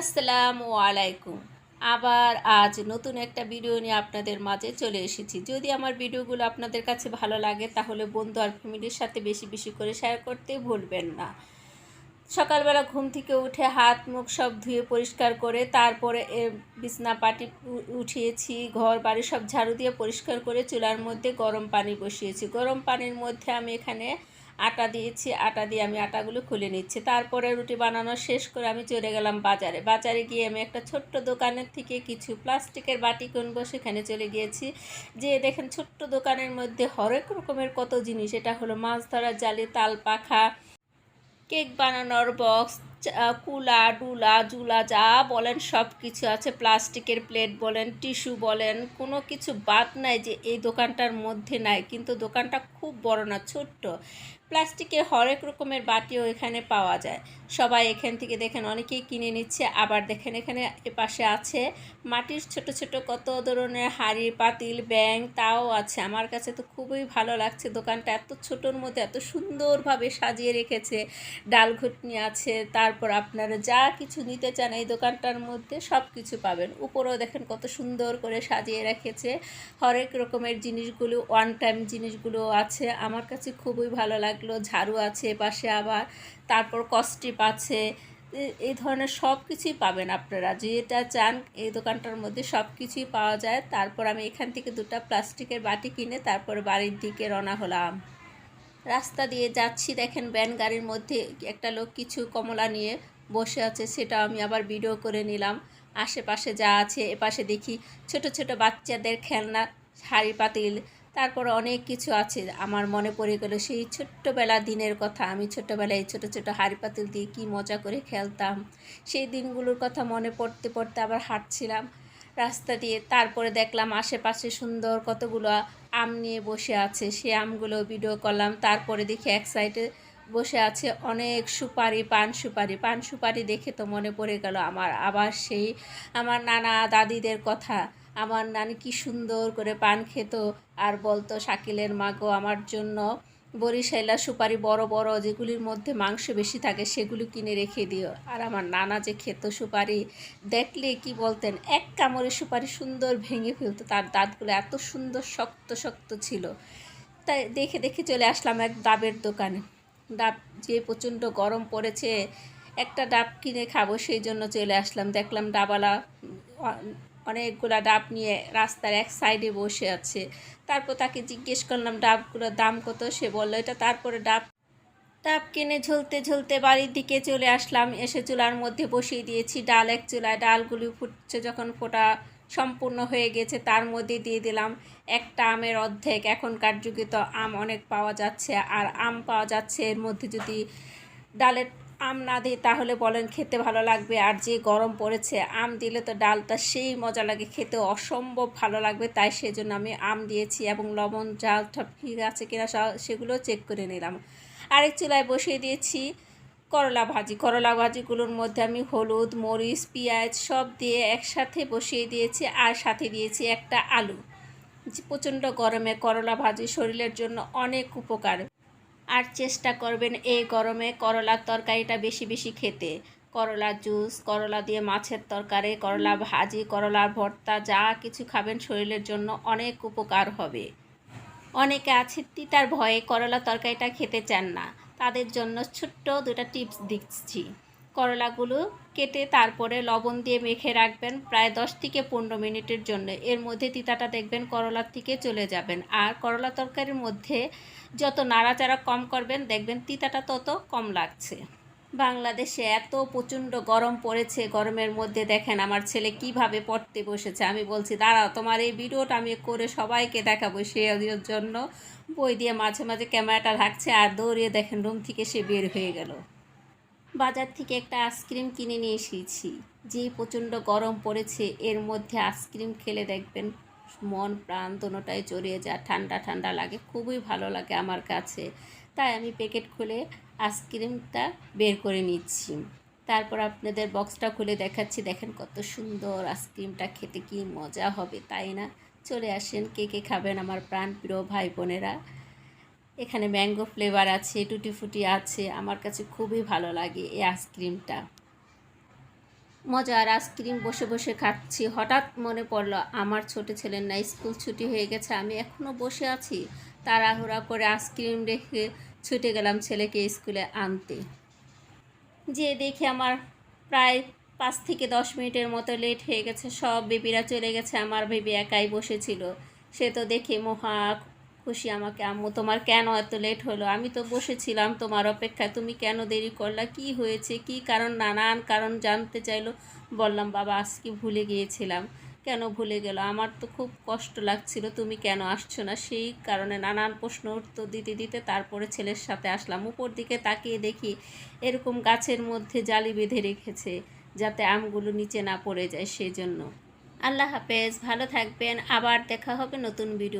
আসসালামু আলাইকুম। আবার আজ নতুন একটা ভিডিও নিয়ে আপনাদের মাঝে চলে এসেছি। যদি আমার ভিডিওগুলো আপনাদের কাছে ভালো লাগে, তাহলে বন্ধু আর ফ্যামিলির সাথে বেশি বেশি করে শেয়ার করতে ভুলবেন না। সকালবেলা ঘুম থেকে উঠে হাত মুখ সব ধুয়ে পরিষ্কার করে, তারপরে বিছনা পাটি উঠিয়েছি, ঘর বাড়ি সব ঝাড়ু দিয়ে পরিষ্কার করে চুলার মধ্যে গরম পানি বসিয়েছি। গরম পানির মধ্যে আমি এখানে আটা দিয়েছি, আটা দিয়ে আমি আটাগুলো খুলে নিচ্ছি। তারপরে রুটি বানানো শেষ করে আমি চলে গেলাম বাজারে। বাজারে গিয়ে আমি একটা ছোট্ট দোকানের থেকে কিছু প্লাস্টিকের বাটি কিনবো, সেখানে চলে গিয়েছি। যে দেখেন ছোট্ট দোকানের মধ্যে হরেক রকমের কত জিনিস। এটা হলো মাছ ধরার জালি তাল পাখা, কেক বানানোর বক্স কুলা, ডুলা, জুলা, যা বলেন সব কিছু আছে, প্লাস্টিকের প্লেট বলেন, টিস্যু বলেন, কোনো কিছু বাদ নাই যে এই দোকানটার মধ্যে নাই, কিন্তু দোকানটা খুব বড় না, ছোট্ট। প্লাস্টিকের হরেক রকমের বাটিও এখানে পাওয়া যায়। সবাই এখান থেকে দেখেন, অনেকেই কিনে নিচ্ছে, আবার দেখেন এখানে এপাশে আছে মাটির ছোট ছোট কত ধরনের হাঁড়ি, পাতিল ব্যাং তাও আছে। আমার কাছে তো খুবই ভালো লাগছে দোকানটা, এত ছোটোর মধ্যে এত সুন্দরভাবে সাজিয়ে রেখেছে। ডাল ঘুটনি আছে তারপর আপনারা যা কিছু নিতে চান এই দোকানটার মধ্যে সব কিছু পাবেন। উপরেও দেখেন কত সুন্দর করে সাজিয়ে রেখেছে। হরেক রকমের জিনিসগুলো ওয়ান টাইম জিনিসগুলো আছে। আমার কাছে খুবই ভালো লাগল। ঝাড়ু আছে পাশে আবার। তারপর কস্টিপ আছে। এই ধরনের সব কিছুই পাবেন আপনারা। যেটা চান এই দোকানটার মধ্যে সব কিছুই পাওয়া যায়। তারপর আমি এখান থেকে দুটো প্লাস্টিকের বাটি কিনে তারপর বাড়ির দিকে রওনা হলাম। রাস্তা দিয়ে যাচ্ছি, দেখেন ব্যান গাড়ির মধ্যে একটা লোক কিছু কমলা নিয়ে বসে আছে, সেটা আমি আবার ভিডিও করে নিলাম। আশেপাশে যা আছে, এপাশে দেখি ছোট ছোট বাচ্চাদের খেলনা, শাড়ি পাতিল, তারপর অনেক কিছু আছে। আমার মনে পড়ে গেল সেই ছোট্টবেলা দিনের কথা, আমি ছোট্টবেলায় ছোট ছোট হাড়ি পাতিল দিয়ে কী মজা করে খেলতাম। সেই দিনগুলোর কথা মনে পড়তে পড়তে আবার হাঁটছিলাম রাস্তা দিয়ে, তারপরে দেখলাম আশেপাশে সুন্দর কতগুলো আম নিয়ে বসে আছে। সে আমগুলো ভিডিও করলাম। তারপরে দেখি এক সাইডে বসে আছে অনেক সুপারি, পান সুপারি। পান সুপারি দেখে তো মনে পড়ে গেল আমার আবার সেই আমার নানা দাদিদের কথা। আমার নানি কি সুন্দর করে পান খেত। আর বলতো, শাকিলের মাগো আমার জন্য বরিশাইলা সুপারি বড় বড় যেগুলির মধ্যে মাংস বেশি থাকে, সেগুলো কিনে রেখে দিও। আর আমার নানা যে খেত সুপারি, দেখলে কি বলতেন, এক কামড়ে সুপারি সুন্দর ভেঙে ফেলতো, তার দাঁতগুলো এত সুন্দর শক্ত শক্ত ছিল। তাই দেখে দেখে চলে আসলাম এক ডাবের দোকানে। ডাব যে প্রচণ্ড গরম পড়েছে, একটা ডাব কিনে খাব, সেই জন্য চলে আসলাম। দেখলাম ডাবালা অনেকগুলা ডাব নিয়ে রাস্তার এক সাইডে বসে আছে। তারপর তাকে জিজ্ঞেস করলাম, ডাবগুলোর দাম কত? সে বলল, এটা তারপরে ডাব। ডাব কিনে ঝুলতে ঝুলতে বাড়ির দিকে চলে আসলাম। এসে চুলার মধ্যে বসিয়ে দিয়েছি। ডাল এক চুলায়, ডালগুলি ফুটছে যখন ফোটা সম্পূর্ণ হয়ে গেছে, তার মধ্যে দিয়ে দিলাম একটা আমের অর্ধেক। এখনকার যুগে তো আম অনেক পাওয়া যাচ্ছে, আর আম পাওয়া যাচ্ছে এর মধ্যে যদি ডালের আম না দিই তাহলে বলেন খেতে ভালো লাগবে আর যে গরম পড়েছে, আম দিলে তো ডালটা সেই মজা লাগে খেতে অসম্ভব ভালো লাগবে। তাই সেজন্য আমি আম দিয়েছি এবং লবণ, জাল, সব ঠিক আছে কিনা সেগুলো চেক করে নিলাম। আরেক চুলায় বসিয়ে দিয়েছি করলা ভাজি। করলা ভাজিগুলোর মধ্যে আমি হলুদ, মরিচ, পেঁয়াজ সব দিয়ে একসাথে বসিয়ে দিয়েছি আর সাথে দিয়েছি একটা আলু। প্রচণ্ড গরমে করলা ভাজি শরীরের জন্য অনেক উপকার। আর চেষ্টা করবেন এই গরমে করলার তরকারিটা বেশি বেশি খেতে। করলা জুস করলা দিয়ে মাছের তরকারি করলা ভাজি করলার ভর্তা যা কিছু খাবেন শরীরের জন্য অনেক উপকার হবে। অনেকে আছে তিতার ভয়ে করলা তরকারিটা খেতে চান না। তাদের জন্য ছোট্ট দুটা টিপস দিচ্ছি। করলাগুলো কেটে তারপরে লবণ দিয়ে মেখে রাখবেন প্রায় দশ থেকে পনেরো মিনিটের জন্য। এর মধ্যে তিতাটা দেখবেন করলার থেকে চলে যাবেন। আর করলা তরকারির মধ্যে যত নাড়াচাড়া কম করবেন, দেখবেন তিতাটা তত কম লাগছে। বাংলাদেশে এত প্রচণ্ড গরম পড়েছে, গরমের মধ্যে দেখেন আমার ছেলে কীভাবে পড়তে বসেছে। আমি বলছি, দাঁড়াও, তোমার এই ভিডিওটা আমি করে সবাইকে দেখাবো সে জন্য। বই দিয়ে মাঝে মাঝে ক্যামেরাটা রাখছে আর দৌড়িয়ে দেখেন রুম থেকে সে বের হয়ে গেল। বাজার থেকে একটা আইসক্রিম কিনে নিয়ে এসেছি। যে প্রচণ্ড গরম পড়েছে, এর মধ্যে আইসক্রিম খেলে দেখবেন মন প্রাণ দোনোটাই জড়িয়ে যায়, ঠান্ডা ঠান্ডা লাগে, খুবই ভালো লাগে আমার কাছে। তাই আমি প্যাকেট খুলে আইসক্রিমটা বের করে নিচ্ছি। তারপর আপনাদের বক্সটা খুলে দেখাচ্ছি, দেখেন কত সুন্দর আইসক্রিমটা খেতে কি মজা হবে, তাই না? চলে আসেন, কে কে খাবেন আমার প্রাণ প্রিয় ভাই বোনেরা। এখানে ম্যাঙ্গো ফ্লেভার আছে টুটি ফুটি আছে, আমার কাছে খুবই ভালো লাগে এই আইসক্রিমটা। মজার আইসক্রিম বসে বসে খাচ্ছি, হঠাৎ মনে পড়ল আমার ছোট ছেলের না স্কুল ছুটি হয়ে গেছে, আমি এখনও বসে আছি। তাড়াহুড়া করে আইসক্রিম রেখে ছুটে গেলাম ছেলেকে স্কুলে আনতে। যে দেখে আমার প্রায় পাঁচ থেকে দশ মিনিটের মতো লেট হয়ে গেছে, সব বেবিরা চলে গেছে, আমার বেবি একাই বসেছিল। সে তো দেখে মহা খুশি আমাকে, আম্মু, তোমার কেন এত লেট হলো? আমি তো বসেছিলাম তোমার অপেক্ষায়। তুমি কেন দেরি করলা? কি হয়েছে? কি কারণ? নানান কারণ জানতে চাইলো। বললাম, বাবা, আজকে ভুলে গিয়েছিলাম। কেন ভুলে গেল? আমার তো খুব কষ্ট লাগছিল। তুমি কেন আসছো না? সেই কারণে নানান প্রশ্ন উত্তর দিতে দিতে তারপরে ছেলের সাথে আসলাম। উপর দিকে তাকিয়ে দেখি এরকম গাছের মধ্যে জালি বেঁধে রেখেছে যাতে আমগুলো নিচে না পড়ে যায় সেজন্য। আল্লাহ হাফেজ, ভালো থাকবেন। আবার দেখা হবে নতুন ভিডিও